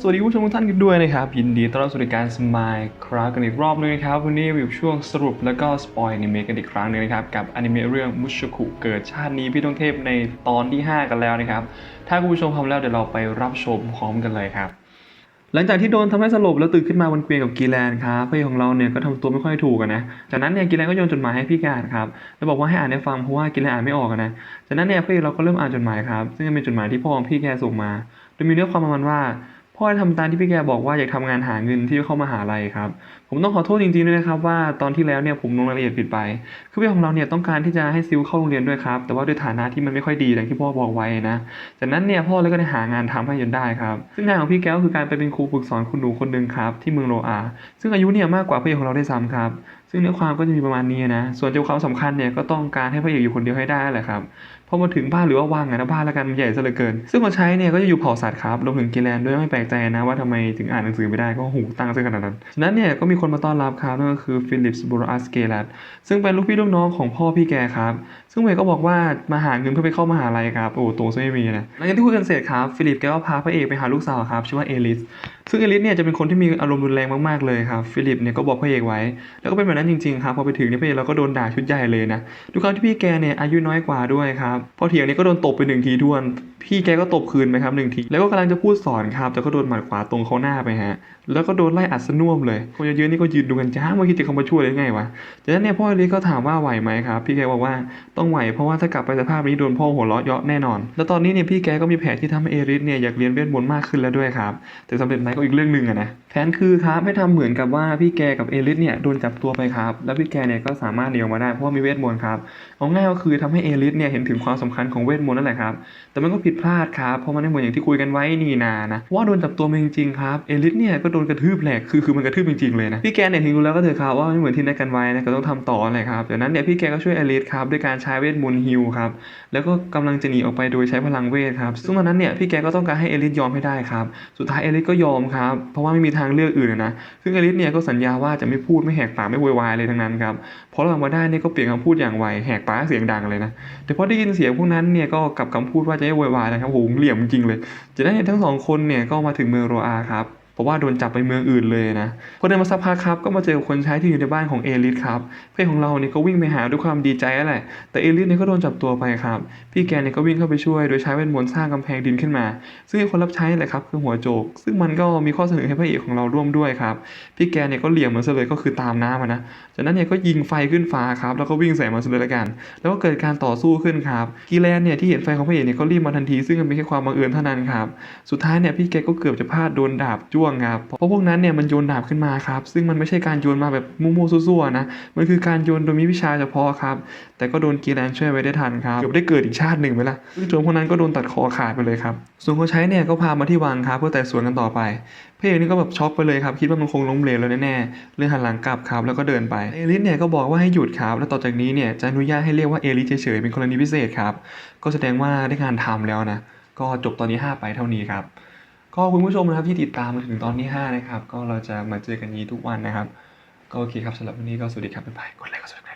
สวัสดีผู้ชมทุกท่านกันด้วยนะครับยินดีต้อนรับสู่รายการสมายครากันอีกรอบนึงนะครับ วันนี้อยู่ช่วงสรุปแล้วก็สปอยอนิเมะกันอีกครั้งหนึงนะครับ กับอนิเมะเรื่องมุชคุเกิดชาตินี้พี่ต้องเทพในตอนที่ 5 กันแล้วนะครับ ถ้าคุณผู้ชมพร้อมแล้วเดี๋ยวเราไปรับชมพร้อมกันเลยครับ หลังจากที่โดนทำให้สลบแล้วตื่นขึ้นมาบนเตียงกับกีแลนครับพระเอกของเราเนี่ยก็ทำตัวไม่ค่อยถูกนะจากนั้นเนี่ยกีแลนก็โยนจดหมายให้พี่การครับแล้วบอกว่าให้อ่านให้ฟังเพราะว่ากีแลนอ่านไม่ออกนะจากนั้นเนี่ยพระเอกเราก็เริ่มอ่านจดหมายครับซึ่งเป็นจดหมายที่พ่อของพี่แกส่งมา โดยมีเนื้อความประมาณว่า พ่อได้ทำตามที่พี่แกบอกว่าอยากทำงานหาเงินที่เข้ามหาลัยครับ ผมต้องขอโทษจริงๆด้วยนะครับว่าตอนที่แล้วเนี่ยผมลงรายละเอียดผิดไป คือพี่ของเราเนี่ยต้องการที่จะให้ซิลเข้าโรงเรียนด้วยครับ แต่ว่าด้วยฐานะที่มันไม่ค่อยดีอย่างที่พ่อบอกไว้นะ จากนั้นเนี่ยพ่อเลยก็ได้หางานทำให้จนได้ครับ ซึ่งงานของพี่แก้วคือการไปเป็นครูฝึกสอนคุณหนูคนหนึ่งครับที่เมืองโรอา ซึ่งอายุเนี่ยมากกว่าพระเอกของเราได้ซ้ำครับซึ่งเนื้อความก็จะมีประมาณนี้นะ ส่วนใจความสำคัญเนี่ยก็ต้องการให้พระเอกอยู่คนเดียวให้ได้แหละครับพอมาถึงบ้านหรือว่าว่างอะนะบ้านละกันมันใหญ่ซะเหลือเกิน ซึ่งคนใช้เนี่ยก็จะอยู่เผ่าสัตว์ครับรวมถึงกิแลนด้วยไม่แปลกใจนะว่าทำไมถึงอ่านหนังสือไม่ได้ก็หูตั้งซะขนาดนั้นฉะนั้นเนี่ยก็มีคนมาต้อนรับครับนั่นก็คือฟิลิปส์บูรัสเกลัดซึ่งเป็นลูกพี่ลูกน้องของพ่อพี่แกครับ ซึ่งเวย์ก็บอกว่ามาหาเงินเพื่อไปเข้ามหาลัยครับโอ้โตซะไม่มีนะหลังจากที่คุยกันเสร็จครับฟิลิปแกก็พาพระเอกไปหาลูกสาวครับชื่อว่าเอลิส ซึ่งเอลิสเนี่ยจะเป็นคนที่มีอารมณ์รุนแรงมากๆเลยครับฟิลิปเนี่ยก็บอกพระเอกไว้ แล้วก็เป็นแบบนั้นจริงๆครับพอไปถึงเนี่ยพระเอกเราก็โดนด่าชุดใหญ่เลยนะด้วยความที่พี่แกเนี่ยอายุน้อยกว่าด้วยครับพอเถียงเนี่ยก็โดนตบไปหนึ่งทีทวน พี่แกก็ตบคืนไปครับหนึ่งทีแล้วก็กำลังจะพูดสอนครับแต่ก็โดนหมัดขวาตรงเข้าหน้าไปฮะแล้วก็โดนไล่อัดสน่วมเลยคนเยอะๆนี่ก็ยืนดูกันจ้าไม่คิดจะเข้ามาช่วยได้ไงวะจากนั้นเนี่ยพ่อเอลิสก็ถามว่าไหวไหมครับพี่แกบอกว่าต้องไหวเพราะว่าถ้ากลับไปสภาพนี้โดนพ่อหัวเราะเยาะแน่นอน แล้วตอนนี้เนี่ยพี่แกก็มีแผนที่ทำให้เอริสเนี่ยอยากเรียนเวทมนต์มากขึ้นแล้วด้วยครับแต่สำเร็จไหมก็อีกเรื่องหนึ่งอะนะแผนคือครับให้ทำเหมือนกับว่าพี่แกกับเอริสเนี่ยโดนจับตัวไปครับ แล้วพี่แกเนี่ยก็สามารถหนีออกมาได้เพราะว่ามีเวทมนต์ครับเอาง่ายก็คือทำให้เอริสเนี่ยเห็นถึงความสำคัญของเวทมนต์นั่นแหละครับ แต่มันก็ผิดพลาดครับเพราะมันไม่เหมือนอย่างที่คุยกันไว้นี่นานะว่าโดนจับตัวมาจริงๆครับเอลิสเนี่ยก็โดนกระทืบแหลกคือคือมันกระทืบจริงๆเลยนะพี่แกเนี่ยถึงรู้แล้วก็เถอะครับว่าไม่เหมือนที่นัดกันไว้นะก็ต้องทำต่อแหละครับจากนั้นเนี่ยพี่แกก็ช่วยเอลิสครับด้วยการใช้เวทมนต์ฮิลครับแล้วก็กำลังจะหนีออกไปโดยใช้พลังเวทครับซึ่งตอนนั้นเนี่ยพี่แกก็ต้องการให้เอลิสยอมให้ได้ครับสุดท้ายเอลิสก็ยอมครับ เพราะว่าไม่มีทางเลือกอื่นนะ ซึ่งอลิสเนี่ยก็สัญญาว่าจะไม่พูดไม่แหกปากไม่โวยวายเลยทั้งนั้นครับพอเราออกมาได้เนี่ยก็เปลี่ยนคำพูดอย่างไวแหกปากเสียงดังเลยนะ แต่พอได้ยินเสียงพวกนั้นเนี่ยก็กลับคำพูดว่าจะไม่โวยวายนะครับโหเหลี่ยมจริงเลย จะได้เห็นทั้งสองคนเนี่ยก็มาถึงเมืองโรอาครับ เพราะว่าโดนจับไปเมืองอื่นเลยนะพอเดินมาสักพักครับก็มาเจอคนใช้ที่อยู่ในบ้านของเอลิสครับเพื่อนของเราเนี่ยก็วิ่งไปหาด้วยความดีใจแหละแต่เอลิสเนี่ยก็โดนจับตัวไปครับ พี่แกเนี่ยก็วิ่งเข้าไปช่วยโดยใช้เวทมนต์สร้างกำแพงดินขึ้นมา ซึ่งคนรับใช้แหละครับคือหัวโจก ซึ่งมันก็มีข้อเสนอให้พระเอกของเราร่วมด้วยครับพี่แกเนี่ยก็เหลี่ยมมันซะเลยก็คือตามน้ำนะจากนั้นเนี่ยก็ยิงไฟขึ้นฟ้าครับแล้วก็วิ่งใส่มันซะเลยละกัน แล้วก็เกิดการต่อสู้ขึ้นครับกีแลนเนี่ยที่เห็นไฟของพระเอกเนี่ยก็รีบมาทันที ซึ่งมันเป็นแค่ความบังเอิญเท่านั้นครับสุดท้ายเนี่ยพี่แกก็เกือบจะพลาดโดนดาบจ้วงครับเพราะพวกนั้นเนี่ยมันโยนดาบขึ้นมาครับ ซึ่งมันไม่ใช่การโยนมาแบบมั่วๆซั่วๆนะมันคือการโยนโดยมีวิชาเฉพาะครับ แต่ก็โดนกีแลนช่วยไว้ได้ทันครับเกือบได้เกิดอีกชาติหนึ่งไปละซึ่งโจรพวกนั้นก็โดนตัดคอขาดไปเลยครับส่วนคนใช้เนี่ยก็พามาที่วังครับเพื่อไต่สวนกันต่อไปพระเอกนี่ก็แบบช็อกไปเลยครับคิดว่ามันคงล้มเหลวแล้วแน่ๆเลยหันหลังกลับครับแล้วก็เดินไปเอลิสเนี่ยก็บอกว่าให้หยุดครับแล้วต่อจากนี้เนี่ยจะอนุญาตให้เรียกว่าเอลิสเฉยๆเป็นกรณีพิเศษครับก็แสดงว่าได้งานทำแล้วนะก็จบตอนที่5ไปเท่านี้ครับ ก็คุณผู้ชมนะครับที่ติดตามมาถึงตอนที่5นะครับ ก็เราจะมาเจอกันนี้ทุกวันนะครับ ก็โอเคครับสำหรับวันนี้ก็สวัสดีครับบ๊ายบายกดไลค์กดซับสไคร